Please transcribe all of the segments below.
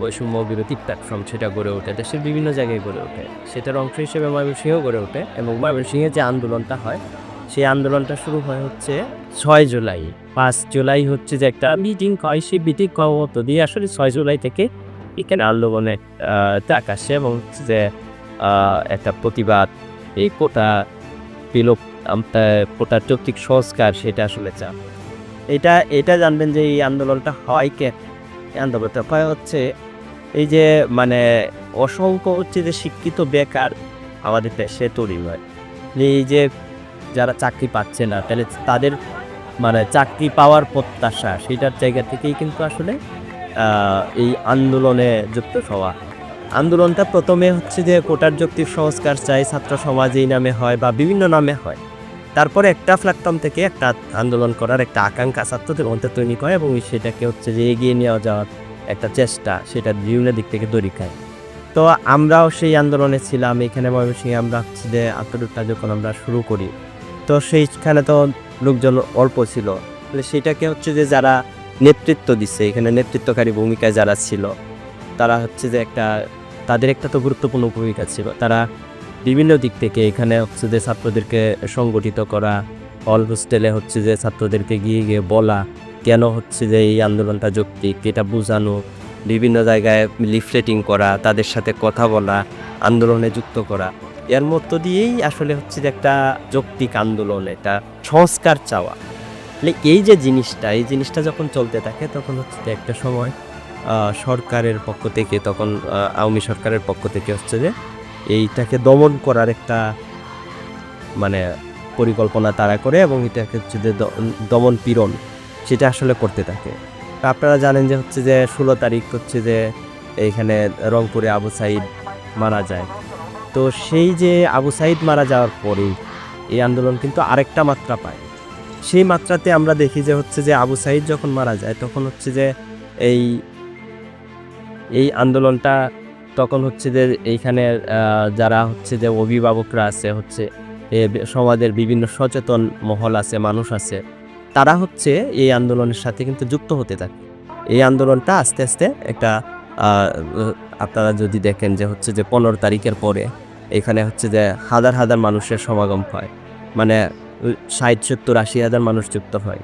বৈষম্য বিরোধী প্ল্যাটফর্ম সেটা গড়ে ওঠে, দেশের বিভিন্ন জায়গায় গড়ে ওঠে। সেটার অংশ হিসেবে ময়মনসিংহ গড়ে ওঠে এবং ময়মনসিংহে যে আন্দোলনটা হয়, সেই আন্দোলনটা শুরু হয় হচ্ছে ছয় জুলাই। পাঁচ জুলাই হচ্ছে যে একটা মিটিং হয়, সেই মিটিং মতো দিয়ে আসলে ছয় জুলাই থেকে এখানে আন্দোলনে ডাক আসে এবং যে একটা প্রতিবাদ, এই কোটা বিলোপ কোটার যৌক্তিক সংস্কার সেটা আসলে চাপ এটা এটা জানবেন যে এই আন্দোলনটা হয় কে? হচ্ছে, এই যে মানে অসংখ্য হচ্ছে যে শিক্ষিত বেকার আমাদের দেশে তৈরি হয়। এই যে, যারা চাকরি পাচ্ছে না, তাহলে তাদের মানে চাকরি পাওয়ার প্রত্যাশা, সেটার জায়গা থেকেই কিন্তু আসলে এই আন্দোলনে যুক্ত হওয়া। আন্দোলনটা প্রথমে হচ্ছে যে, কোটার যৌক্তিক সংস্কার চাই, ছাত্র সমাজ এই নামে হয় বা বিভিন্ন নামে হয়। তারপরে একটা প্ল্যাটফর্ম থেকে একটা আন্দোলন করার একটা আকাঙ্ক্ষা ছাত্রদের মধ্যে তৈরি করে এবং সেটাকে হচ্ছে যে এগিয়ে নিয়ে যাওয়ার একটা চেষ্টা, সেটা বিভিন্ন দিক থেকে তৈরি খায় তো আমরাও সেই আন্দোলনে ছিলাম, এখানে ময়মনসিংহে আমরা হচ্ছে যে আত্মরূপটা যখন আমরা শুরু করি। তো সেইখানে তো লোকজন অল্প ছিল। তাহলে সেটাকে হচ্ছে যে যারা নেতৃত্ব দিচ্ছে এখানে নেতৃত্বকারী ভূমিকায় যারা ছিল, তারা হচ্ছে যে একটা, তাদের একটা তো গুরুত্বপূর্ণ ভূমিকা ছিল। তারা বিভিন্ন দিক থেকে এখানে হচ্ছে যে ছাত্রদেরকে সংগঠিত করা অল হোস্টেলে হচ্ছে যে ছাত্রদেরকে গিয়ে গিয়ে বলা, কেন হচ্ছে যে এই আন্দোলনটা যৌক্তিক, এটা বোঝানো, বিভিন্ন জায়গায় লিফলেটিং করা, তাদের সাথে কথা বলা, আন্দোলনে যুক্ত করা। এর মধ্য দিয়েই আসলে হচ্ছে যে একটা যৌক্তিক আন্দোলন, এটা সংস্কার চাওয়া। মানে এই যে জিনিসটা, এই জিনিসটা যখন চলতে থাকে, তখন হচ্ছে যে একটা সময় সরকারের পক্ষ থেকে, তখন আওয়ামী সরকারের পক্ষ থেকে হচ্ছে যে এইটাকে দমন করার একটা মানে পরিকল্পনা তারা করে এবং এটাকে হচ্ছে যে দমন পীড়ন সেটা আসলে করতে থাকে। আপনারা জানেন যে হচ্ছে যে ষোলো তারিখ হচ্ছে যে এইখানে রংপুরে আবু সাইদ মারা যায়। তো সেই যে আবু সাইদ মারা যাওয়ার পরেই এই আন্দোলন কিন্তু আরেকটা মাত্রা পায়। সেই মাত্রাতে আমরা দেখি যে হচ্ছে যে আবু সাইদ যখন মারা যায় তখন হচ্ছে যে এই এই আন্দোলনটা তখন হচ্ছে যে এইখানে যারা হচ্ছে যে অভিভাবকরা আছে, হচ্ছে সমাজের বিভিন্ন সচেতন মহল আছে, মানুষ আছে, তারা হচ্ছে এই আন্দোলনের সাথে কিন্তু যুক্ত হতে থাকে। এই আন্দোলনটা আস্তে আস্তে একটা আপনারা যদি দেখেন যে হচ্ছে যে পনেরো তারিখের পরে এখানে হচ্ছে যে হাজার হাজার মানুষের সমাগম হয় মানে ষাট, সত্তর, আশি হাজার মানুষ যুক্ত হয়।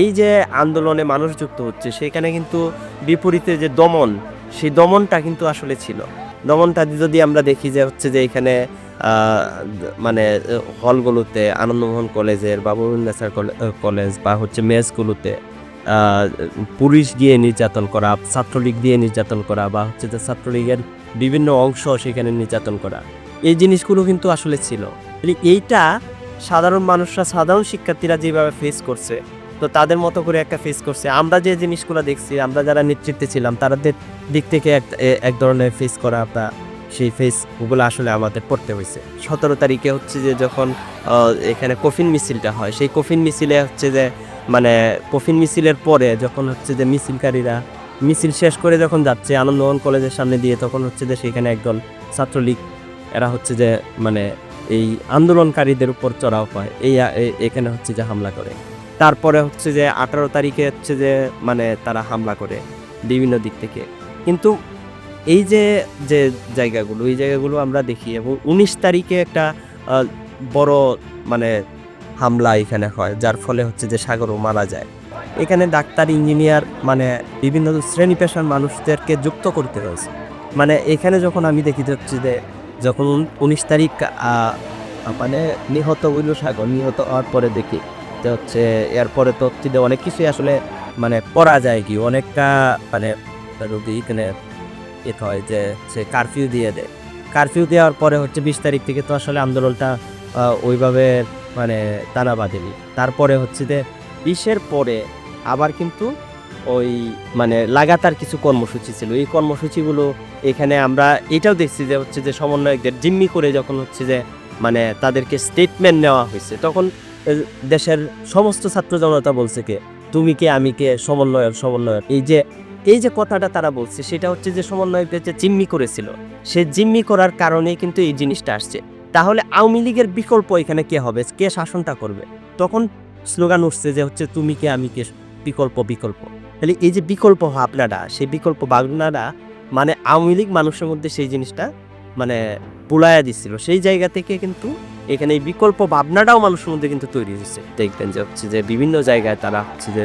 এই যে আন্দোলনে মানুষ যুক্ত হচ্ছে, সেখানে কিন্তু বিপরীতে যে দমন সেই দমনটা কিন্তু আসলে ছিল। দমনটা যদি আমরা দেখি যে হচ্ছে যে এখানে মানে হলগুলোতে, আনন্দমোহন কলেজের বা নেসার কলেজ বা হচ্ছে মেসগুলোতে পুলিশ গিয়ে নির্যাতন করা, ছাত্রলীগ দিয়ে নির্যাতন করা বা হচ্ছে যে ছাত্রলীগের বিভিন্ন অংশ সেখানে নির্যাতন করা, এই জিনিসগুলো কিন্তু আসলে ছিল। এইটা সাধারণ মানুষরা, সাধারণ শিক্ষার্থীরা যেভাবে ফেস করছে তো তাদের মতো করে একটা ফেস করছে। আমরা যে জিনিসগুলো দেখছি, আমরা যারা নেতৃত্বে ছিলাম তাদের দিক থেকে এক এক ধরনের ফেস করা বা সেই ফেস ওগুলো আসলে আমাদের পড়তে হয়েছে। সতেরো তারিখে হচ্ছে যে যখন এখানে কফিন মিছিলটা হয়, সেই কফিন মিছিলে হচ্ছে যে মানে কফিন মিছিলের পরে যখন হচ্ছে যে মিছিলকারীরা মিছিল শেষ করে যখন যাচ্ছে, আনন্দমোহন কলেজের সামনে দিয়ে তখন হচ্ছে যে সেখানে একদল ছাত্রলীগ, এরা হচ্ছে যে মানে এই আন্দোলনকারীদের উপর চড়াও পায় এই এখানে হচ্ছে যে হামলা করে। তারপরে হচ্ছে যে আঠারো তারিখে হচ্ছে যে মানে তারা হামলা করে বিভিন্ন দিক থেকে। কিন্তু এই যে যে জায়গাগুলো, এই জায়গাগুলো আমরা দেখি এবং উনিশ তারিখে একটা বড় মানে হামলা এখানে হয়, যার ফলে হচ্ছে যে সাগরও মারা যায়। এখানে ডাক্তার, ইঞ্জিনিয়ার মানে বিভিন্ন শ্রেণি পেশার মানুষদেরকে যুক্ত করতে হয়েছে। মানে এখানে যখন আমি দেখি যে হচ্ছে যে যখন উনিশ তারিখ মানে নিহত হইল সাগর, নিহত হওয়ার পরে দেখি যে হচ্ছে এরপরে তো হচ্ছে অনেক কিছুই আসলে মানে পড়া যায় কি, অনেকটা মানে রোগী এখানে এ হয় যে সে কারফিউ দিয়ে দেয়। কারফিউ দেওয়ার পরে হচ্ছে বিশ তারিখ থেকে তো আসলে আন্দোলনটা ওইভাবে মানে টানা বাঁধেনি। তারপরে হচ্ছে যে বিশের পরে আবার কিন্তু ওই মানে লাগাতার কিছু কর্মসূচি ছিল। এই কর্মসূচিগুলো এখানে আমরা এটাও দেখছি যে হচ্ছে যে সমন্বয়কদের জিম্মি করে যখন হচ্ছে যে মানে তাদেরকে স্টেটমেন্ট নেওয়া হয়েছে, তখন দেশের সমস্ত ছাত্র জনতা বলছে কে? তুমি কে, আমি কে? সমন্বয়ক সমন্বয়ক। এই যে এই যে কথাটা তারা বলছে, সেটা হচ্ছে যে সমন্বয়কদের যে জিম্মি করেছিল, সে জিম্মি করার কারণেই কিন্তু এই জিনিসটা আসছে। তাহলে আওয়ামী লীগের বিকল্প এখানে কে হবে? কে শাসনটা করবে? তখন স্লোগান উঠছে যে হচ্ছে, তুমি কে, আমি কে, বিকল্প বিকল্প। তাহলে এই যে বিকল্প ভাবনাটা, সেই বিকল্প ভাবনাটা মানে আওয়ামী লীগ মানুষের মধ্যে সেই জিনিসটা মানে পুলায়া দিচ্ছিল সেই জায়গা থেকে কিন্তু এখানে এই বিকল্প ভাবনাটাও মানুষের মধ্যে কিন্তু তৈরি হয়েছে। দেখবেন যে হচ্ছে যে বিভিন্ন জায়গায় তারা হচ্ছে যে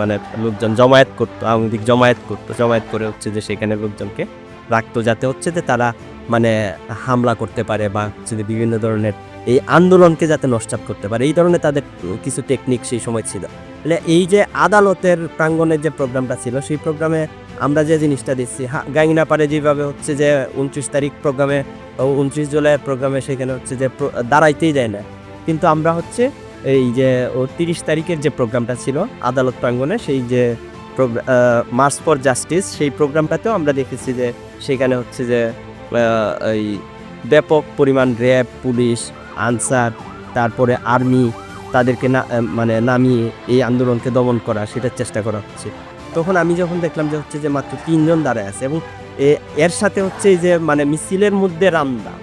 মানে লোকজন জমায়েত করতো, আওয়ামী জমায়েত করতো, জমায়েত করে হচ্ছে যে সেখানে লোকজনকে রাখতো যাতে হচ্ছে যে তারা মানে হামলা করতে পারে বা হচ্ছে যে বিভিন্ন ধরনের এই আন্দোলনকে যাতে নস্টাপ করতে পারে। এই ধরনের তাদের কিছু টেকনিক সেই সময় ছিল। তাহলে এই যে আদালতের প্রাঙ্গণের যে প্রোগ্রামটা ছিল, সেই প্রোগ্রামে আমরা যে জিনিসটা দিচ্ছি হ্যাঁ গাইনা পারে যেভাবে হচ্ছে যে উনত্রিশ তারিখ প্রোগ্রামে উনত্রিশ জুলাইয়ের প্রোগ্রামে সেখানে হচ্ছে যে দাঁড়াইতেই দেয় না। কিন্তু আমরা হচ্ছে এই যে ও তিরিশ তারিখের যে প্রোগ্রামটা ছিল, আদালত প্রাঙ্গণে সেই যে মার্চ ফর জাস্টিস সেই প্রোগ্রামটাতেও আমরা দেখেছি যে সেখানে হচ্ছে যে এই ব্যাপক পরিমাণ র্যাব, পুলিশ, আনসার, তারপরে আর্মি তাদেরকে না মানে নামিয়ে এই আন্দোলনকে দমন করা, সেটার চেষ্টা করা হচ্ছে। তখন আমি যখন দেখলাম যে হচ্ছে যে মাত্র তিনজন দাঁড়ায় আছে এবং এর সাথে হচ্ছে এই যে মানে মিছিলের মধ্যে রামদা।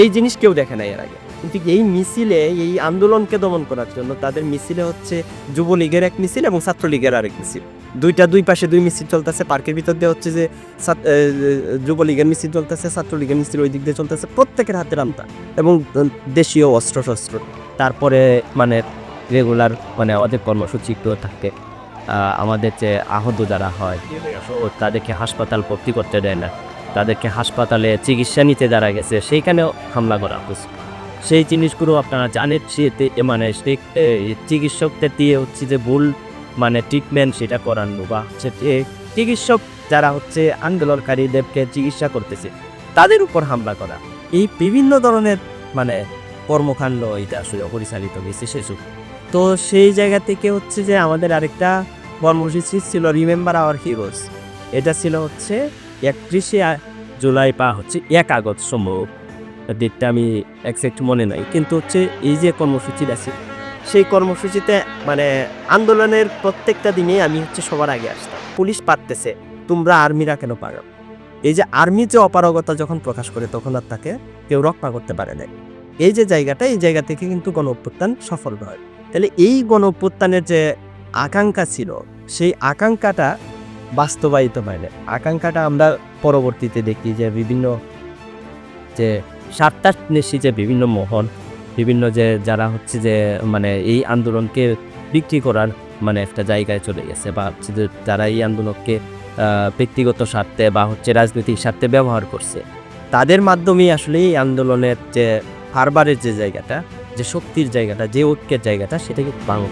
এই জিনিস কেউ দেখে নাই এর আগে। কিন্তু এই মিছিলে, এই আন্দোলনকে দমন করার জন্য তাদের মিছিলে হচ্ছে যুবলীগের এক মিছিল এবং ছাত্রলীগের আরেক মিছিল। দুইটা দুই পাশে দুই মিছিল চলতেছে। পার্কের ভিতর দিয়ে হচ্ছে যে যুবলীগের মিছিল চলতেছে, ছাত্রলীগের মিছিল ওই দিক দিয়ে চলতেছে। প্রত্যেকের হাতে রামদা এবং দেশীয় অস্ত্র শস্ত্র তারপরে মানে রেগুলার মানে ওদের কর্মসূচি থাকে। আমাদের যে আহত যারা হয়, তাদেরকে হাসপাতাল ভর্তি করতে দেয় না। তাদেরকে হাসপাতালে চিকিৎসা নিতে যারা গেছে, সেইখানেও হামলা করা হচ্ছে। সেই জিনিসগুলো আপনারা জানেন সেতে মানে চিকিৎসকদের দিয়ে হচ্ছে যে ভুল মানে ট্রিটমেন্ট সেটা করানো বা হচ্ছে চিকিৎসক যারা হচ্ছে আন্দোলনকারীদেরকে চিকিৎসা করতেছে, তাদের উপর হামলা করা। এই বিভিন্ন ধরনের মানে কর্মকাণ্ড এটা আসলে পরিচালিত হয়েছে সেসব। তো সেই জায়গা থেকে হচ্ছে যে আমাদের আরেকটা কর্মসূচি ছিল রিমেম্বার আওয়ার হিরোজ এটা ছিল হচ্ছে একত্রিশে জুলাই পা হচ্ছে এক আগস্ট সম্ভব। ডেটটা আমি একজ্যাক্ট মনে নাই, কিন্তু হচ্ছে এই যে কর্মসূচিটা ছিল সেই কর্মসূচিতে মানে আন্দোলনের প্রত্যেকটা দিনে আমি হচ্ছে সবার আগে আসতাম। পুলিশ পারতেছে, তোমরা আর্মিরা কেন পারো? এই যে আর্মির যে অপারগতা যখন প্রকাশ করে, তখন আর তাকে কেউ রক্ষা করতে পারে না এই যে জায়গাটা, এই জায়গা থেকে কিন্তু গণ সফল হয়। তাহলে এই গণ যে আকাঙ্ক্ষা ছিল। সেই আকাঙ্ক্ষাটা বাস্তবায়িত হয় না আকাঙ্ক্ষাটা আমরা পরবর্তীতে দেখি যে বিভিন্ন যে স্বার্থান্বেষী যে বিভিন্ন মহল বিভিন্ন যে যারা হচ্ছে যে মানে এই আন্দোলনকে বিক্রি করার মানে একটা জায়গায় চলে গেছে বা হচ্ছে যে যারা এই আন্দোলনকে ব্যক্তিগত স্বার্থে বা হচ্ছে রাজনৈতিক স্বার্থে ব্যবহার করছে, তাদের মাধ্যমেই আসলে এই আন্দোলনের যে হারবারের যে জায়গাটা, যে শক্তির জায়গাটা, যে ঐক্যের জায়গাটা সেটাকে ভাঙা